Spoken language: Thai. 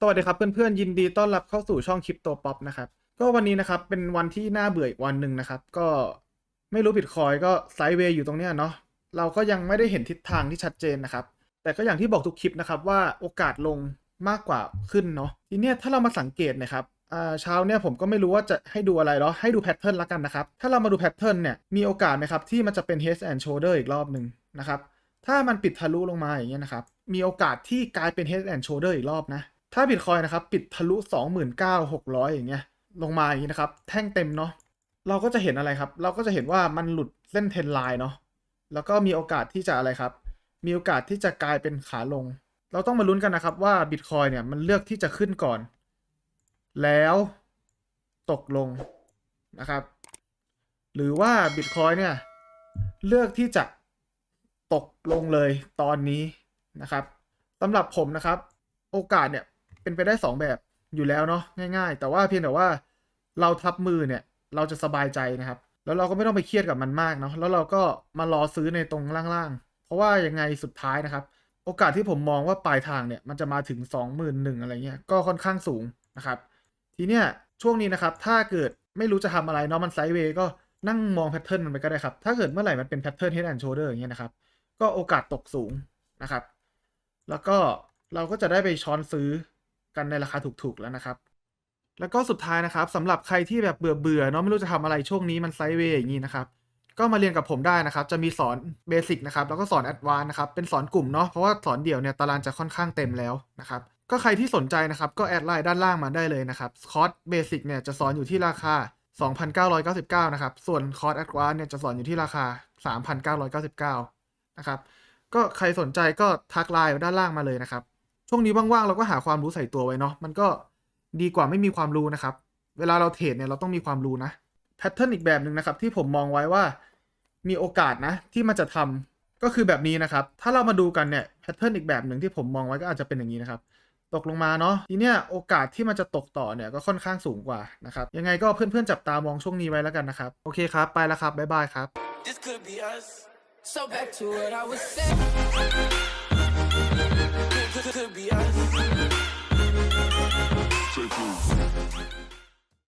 สวัสดีครับเพื่อนๆยินดีต้อนรับเข้าสู่ช่องคริปโตป๊อปนะครับก็วันนี้นะครับเป็นวันที่น่าเบื่ออีกวันหนึ่งนะครับ ก็ไม่รู้บิตคอยก็ไซด์เวย์อยู่ตรงเนี้ยเนาะเราก็ยังไม่ได้เห็นทิศทางที่ชัดเจนนะครับ แต่ก็อย่างที่บอกทุกคลิปนะครับว่าโอกาสลงมากกว่าขึ้นเนาะทีเนี้ยถ้าเรามาสังเกตนะครับเช้าเนี่ยผมก็ไม่รู้ว่าจะให้ดูอะไรเนาะให้ดูแพทเทิร์นละกันนะครับ ถ้าเรามาดูแพทเทิร์นเนี่ยมีโอกาสไหมครับที่มันจะเป็น head and shoulder อีกรอบหนึ่งนะครับถ้ามันปิดทะลุลงมาอย่างเงี้ยนะครับมีโอกาสที่กลายเป็น head and shoulder อีกรอบนะ ถ้าบิตคอยนะครับปิดทะลุ 29,600 อย่างเงี้ยลงมาอย่างงี้นะครับ แท่งเต็มเนาะเราก็จะเห็นอะไรครับ เราก็จะเห็นว่ามันหลุดเส้นเทรนไลน์เนาะแล้วก็มีโอกาสที่จะอะไรครับ มีโอกาสที่จะกลายเป็นขาลง เราต้องมาลุ้นกันนะครับว่าบิตคอยเนี่ยมันเลือกที่จะขึ้นก่อน แล้วตกลงนะครับ หรือว่าบิตคอยเนี่ยเลือกที่จะตกลงเลยตอนนี้นะครับสำหรับผมนะครับ โอกาสเนี่ย เป็นไปได้ 2 แบบอยู่แล้วเนาะง่าย ๆ แต่ว่าเพียงแต่ว่าเราทับมือเนี่ยเราจะสบายใจนะครับ แล้วเราก็ไม่ต้องไปเครียดกับมันมากเนาะแล้วเราก็มารอซื้อในตรงล่างๆ เพราะว่ายังไงสุดท้ายนะครับ โอกาสที่ผมมองว่าปลายทางเนี่ยมันจะมาถึง 21,000อะไรเงี้ยก็ค่อนข้างสูงนะครับ ทีเนี้ยช่วงนี้นะครับถ้าเกิดไม่รู้จะทำอะไรเนาะมันไซด์เวย์ก็นั่งมองแพทเทิร์นมันไปก็ได้ครับ ถ้าเกิดเมื่อไหร่มันเป็นแพทเทิร์น head and shoulder อย่างเงี้ยนะครับ ก็โอกาสตกสูงนะครับ แล้วก็เราก็จะได้ไปช้อนซื้อ กันในราคาถูกๆแล้วนะครับ แล้วก็สุดท้ายนะครับสำหรับใครที่แบบเบื่อเบื่อๆเนาะไม่รู้จะทำอะไรช่วงนี้มันไซด์เวย์อย่างนี้นะครับก็มาเรียนกับผมได้นะครับ จะมีสอนเบสิกนะครับ แล้วก็สอนแอดวานนะครับ เป็นสอนกลุ่มเนาะ เพราะว่าสอนเดี่ยวเนี่ยตารางจะค่อนข้างเต็มแล้วนะครับ ก็ใครที่สนใจนะครับ ก็แอดไลน์ด้านล่างมาได้เลยนะครับ คอร์สเบสิกเนี่ยจะสอนอยู่ที่ราคา 2,999 นะครับ ส่วนคอร์สแอดวานเนี่ยจะสอนอยู่ที่ราคา 3,999 นะครับ ก็ใครสนใจก็ทักไลน์ด้านล่างมาเลยนะครับ ช่วงนี้ว่างๆเราก็หาความรู้ใส่ตัวไว้เนาะมันก็ดีกว่าไม่มีความรู้นะครับ เวลาเราเทรดเนี่ยเราต้องมีความรู้นะแพทเทิร์นอีกแบบหนึ่งนะครับ ที่ผมมองไว้ว่ามีโอกาสนะ ที่มันจะทำก็คือแบบนี้นะครับ ถ้าเรามาดูกันเนี่ยแพทเทิร์นอีกแบบหนึ่งที่ผมมองไว้ก็อาจจะเป็นอย่างนี้นะครับ ตกลงมาเนาะทีเนี้ยโอกาสที่มันจะตกต่อเนี่ยก็ค่อนข้างสูงกว่านะครับ ยังไงก็เพื่อนๆจับตามองช่วงนี้ไว้แล้วกันนะครับ โอเคครับ ไปแล้วครับบ๊ายบายครับ This could be us. So back to what I was saying. Could, be us.